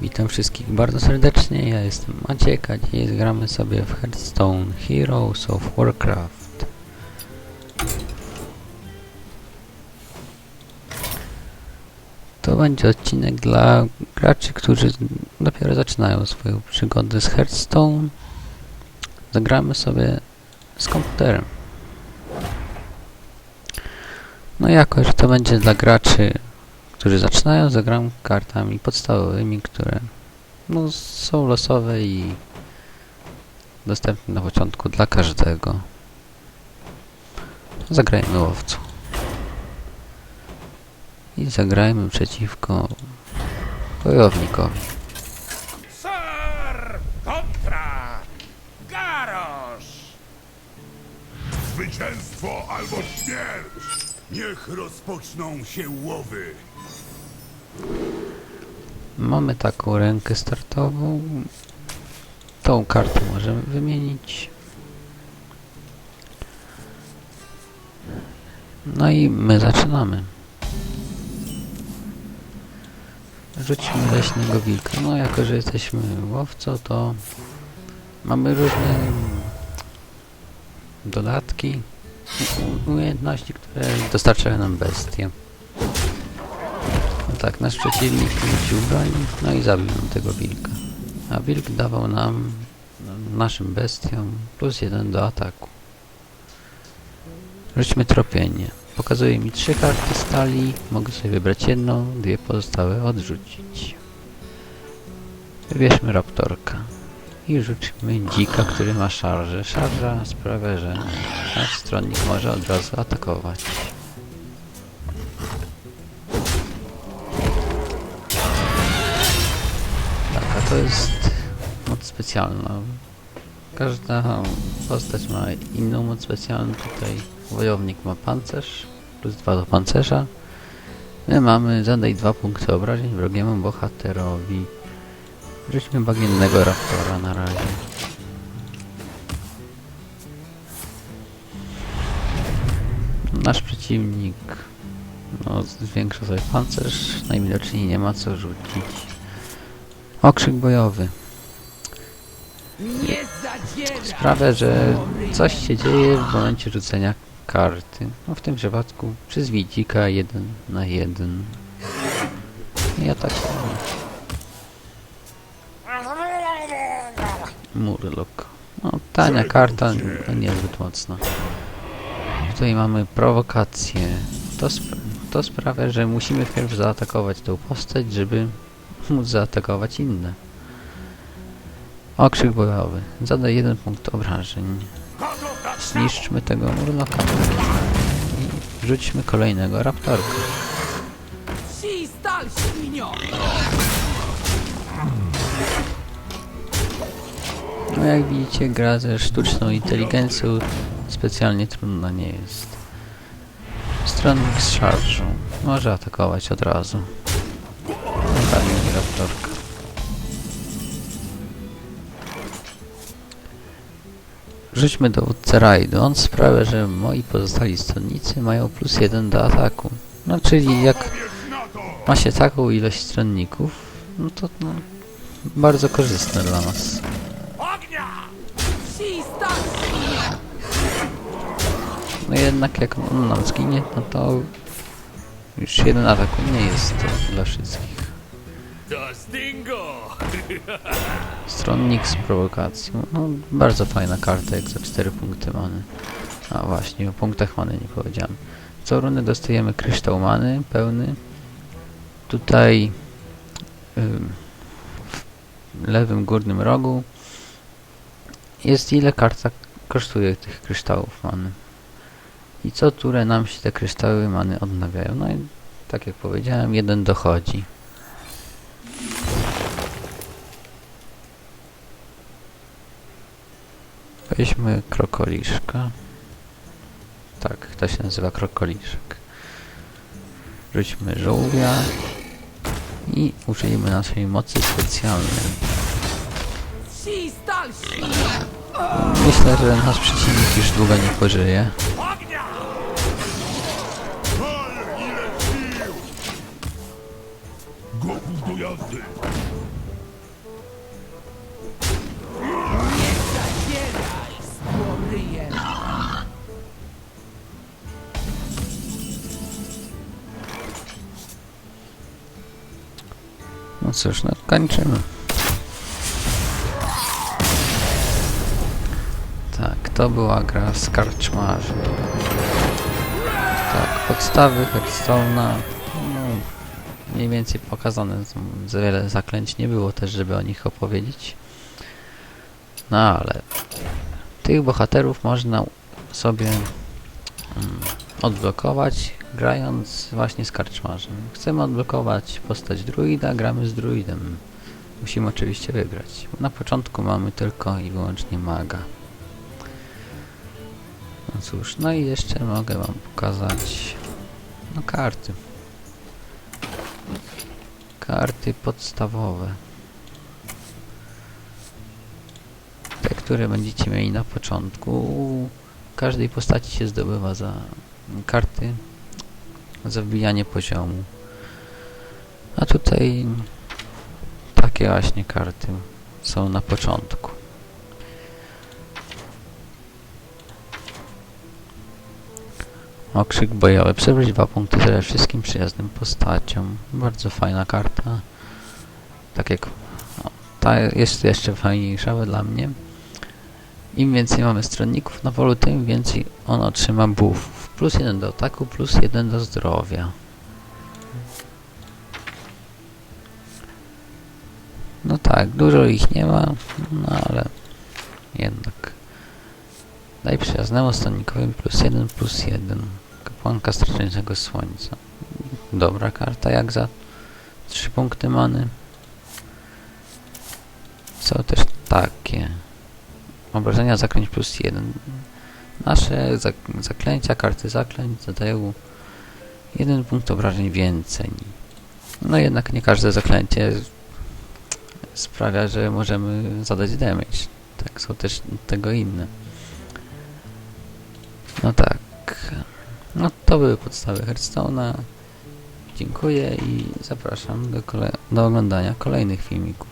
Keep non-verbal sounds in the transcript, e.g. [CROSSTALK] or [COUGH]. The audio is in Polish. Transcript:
Witam wszystkich bardzo serdecznie, ja jestem Maciek, a dzisiaj gramy sobie w Hearthstone Heroes of Warcraft. To będzie odcinek dla graczy, którzy dopiero zaczynają swoją przygodę z Hearthstone. Zagramy sobie z komputerem. No jako, że to będzie dla graczy którzy zaczynają, zagram kartami podstawowymi, które no, są losowe i dostępne na początku dla każdego. Zagrajmy łowcu. I zagrajmy przeciwko wojownikowi. Niech rozpoczną się łowy! Mamy taką rękę startową. Tą kartę możemy wymienić. No i my zaczynamy. Rzucimy leśnego wilka. No jako, że jesteśmy łowcą, to mamy różne dodatki, umiejętności, które dostarczają nam bestie. No tak, nasz przeciwnik rzucił broń, no i zabił nam tego wilka. A wilk dawał nam, naszym bestiom, plus jeden do ataku. Rzućmy tropienie. Pokazuje mi trzy karty stali, mogę sobie wybrać jedną, dwie pozostałe odrzucić. Wybierzmy raptorka. I rzućmy dzika, który ma szarżę. Szarża sprawia, że nasz stronnik może od razu atakować. Tak, a to jest moc specjalna. Każda postać ma inną moc specjalną. Tutaj wojownik ma pancerz, plus dwa do pancerza. My mamy zadaj dwa punkty obrażeń wrogiemu bohaterowi. Rzućmy bagiennego raptora na razie. Nasz przeciwnik no, zwiększa sobie pancerz, najwidoczniej nie ma co rzucić. Okrzyk bojowy. Sprawia, że coś się dzieje w momencie rzucenia karty. No w tym przypadku przez widzika 1 na 1. I atakujemy. Murloc. No tania karta, no niezbyt mocna. Tutaj mamy prowokację. To, sp to sprawia, że musimy wpierw zaatakować tą postać, żeby [LAUGHS] móc zaatakować inne. Okrzyk bojowy. Zadaj jeden punkt obrażeń. Zniszczmy tego murloka. I rzućmy kolejnego raptorka. No jak widzicie, gra ze sztuczną inteligencją specjalnie trudna nie jest. Stronnik z szarżą. Może atakować od razu. Mi raptorka. Rzućmy dowódcę rajdu. On sprawia, że moi pozostali stronnicy mają plus jeden do ataku. No czyli jak ma się taką ilość stronników, no to no, bardzo korzystne dla nas. No jednak jak on nam zginie, no to już jeden atak nie jest to dla wszystkich. Stronnik z prowokacją. No bardzo fajna karta jak za 4 punkty many. A właśnie, o punktach many nie powiedziałem. Co runę dostajemy kryształ many pełny. Tutaj w lewym górnym rogu jest ile karta kosztuje tych kryształów many. I co turę nam się te kryształy many odnawiają. No i tak jak powiedziałem, jeden dochodzi. Weźmy krokoliszka. Tak, to się nazywa krokoliszek. Rzućmy żółwia i użyjmy naszej mocy specjalnej. Myślę, że nasz przeciwnik już długo nie pożyje. Gotów do! No cóż, no kończymy. To była gra z karczmarzy. Tak, podstawy Hearthstone'a. No, mniej więcej pokazane. Za wiele zaklęć nie było też, żeby o nich opowiedzieć. No ale tych bohaterów można sobie mm, odblokować grając właśnie z karczmarzem. Chcemy odblokować postać druida, gramy z druidem. Musimy oczywiście wygrać. Na początku mamy tylko i wyłącznie maga. No cóż, no i jeszcze mogę wam pokazać no karty. Karty podstawowe. Te, które będziecie mieli na początku. Każdej postaci się zdobywa za karty za wbijanie poziomu. A tutaj takie właśnie karty są na początku. Okrzyk bojowy. Przewróć dwa punkty ze wszystkim przyjaznym postaciom. Bardzo fajna karta. Tak jak ta jest jeszcze fajniejsza dla mnie. Im więcej mamy stronników na polu, tym więcej on otrzyma buffów. Plus jeden do ataku, plus jeden do zdrowia. No tak, dużo ich nie ma, no ale. Daj przyjaznemu stronikowi plus jeden, plus jeden. Kapłanka Strasznego Słońca. Dobra karta, jak za 3 punkty many. Są też takie. Obrażenia zaklęć plus 1. Nasze zak zaklęcia, karty zaklęć zadają jeden punkt obrażeń więcej. No jednak nie każde zaklęcie sprawia, że możemy zadać damage. Tak, są też tego inne. No tak. No to były podstawy Hearthstone'a. Dziękuję i zapraszam do, do oglądania kolejnych filmików.